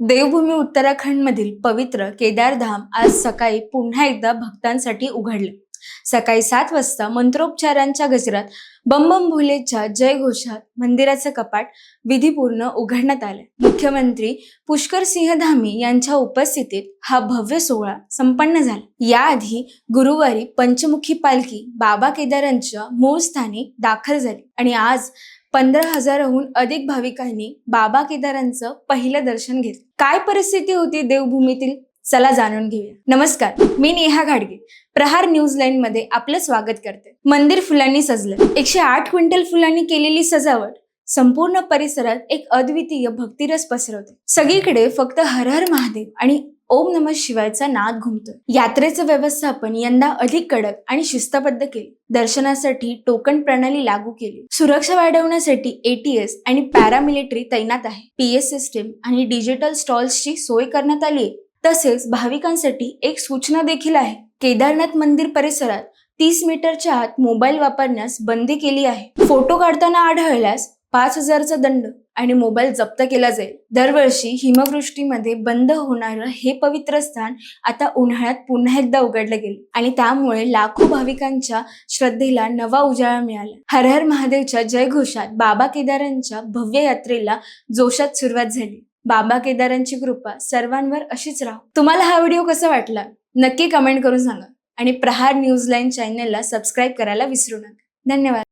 देवभूमी उत्तराखंडमधील पवित्र केदारधाम आज सकाळी पुन्हा एकदा भक्तांसाठी उघडले. सकाळी सात वाजता मंत्रोपचारांच्या गजरात बम बम भोलेच्या जय घोषात मंदिराचं कपाट विधीपूर्ण उघडण्यात आले. मुख्यमंत्री पुष्कर सिंह धामी यांच्या उपस्थितीत हा भव्य सोहळा संपन्न झाला. याआधी गुरुवारी पंचमुखी पालखी बाबा केदारांच्या मूळ स्थानी दाखल झाली आणि आज पंधरा हजाराहून अधिक भाविकांनी बाबा केदारांचं पहिलं दर्शन घेतलं. काय परिस्थिती होती देवभूमीतील? चला जाणून घेऊया. नमस्कार मी नेहा घाडगे. प्रहार न्यूज लाईन मध्ये आपलं स्वागत करते. मंदिर फुलांनी सजलं. एकशे आठ क्विंटल फुलांनी केलेली सजावट संपूर्ण परिसरात एक अद्वितीय भक्तिरस पसरवते. सगळीकडे फक्त हर हर महादेव आणि ओम नम शिवायचा नाद घुमतोय. यात्रेचं व्यवस्थापन यंदा अधिक कडक आणि शिस्तबद्ध केले. दर्शनासाठी टोकन प्रणाली लागू केली. सुरक्षा वाढवण्यासाठी एटीएस आणि पॅरामिलिटरी तैनात आहे. पीएस सिस्टीम आणि डिजिटल स्टॉल्सची सोय करण्यात आली आहे. तसेच भाविकांसाठी एक सूचना देखील आहे. केदारनाथ मंदिर परिसरात तीस मीटरच्या आत मोबाईल वापरण्यास बंदी केली आहे. फोटो काढताना आढळल्यास पाच हजारचा दंड. आणि मोबाईल जप्त केला जाईल. दरवर्षी हिमवृष्टीमध्ये बंद होणारं हे पवित्र स्थान आता उन्हाळ्यात पुन्हा एकदा उघडलं गेलं आणि त्यामुळे लाखो भाविकांच्या श्रद्धेला नवा उजाळा मिळाला. हर हर महादेवच्या जयघोषात बाबा केदारांच्या भव्य यात्रेला जोशात सुरुवात झाली. बाबा केदारांची कृपा सर्वांवर अशीच राहू. तुम्हाला हा व्हिडिओ कसा वाटला? नक्की कमेंट करून सांगा आणि प्रहार न्यूज लाईन चॅनलला सबस्क्राईब करायला विसरू नका. धन्यवाद.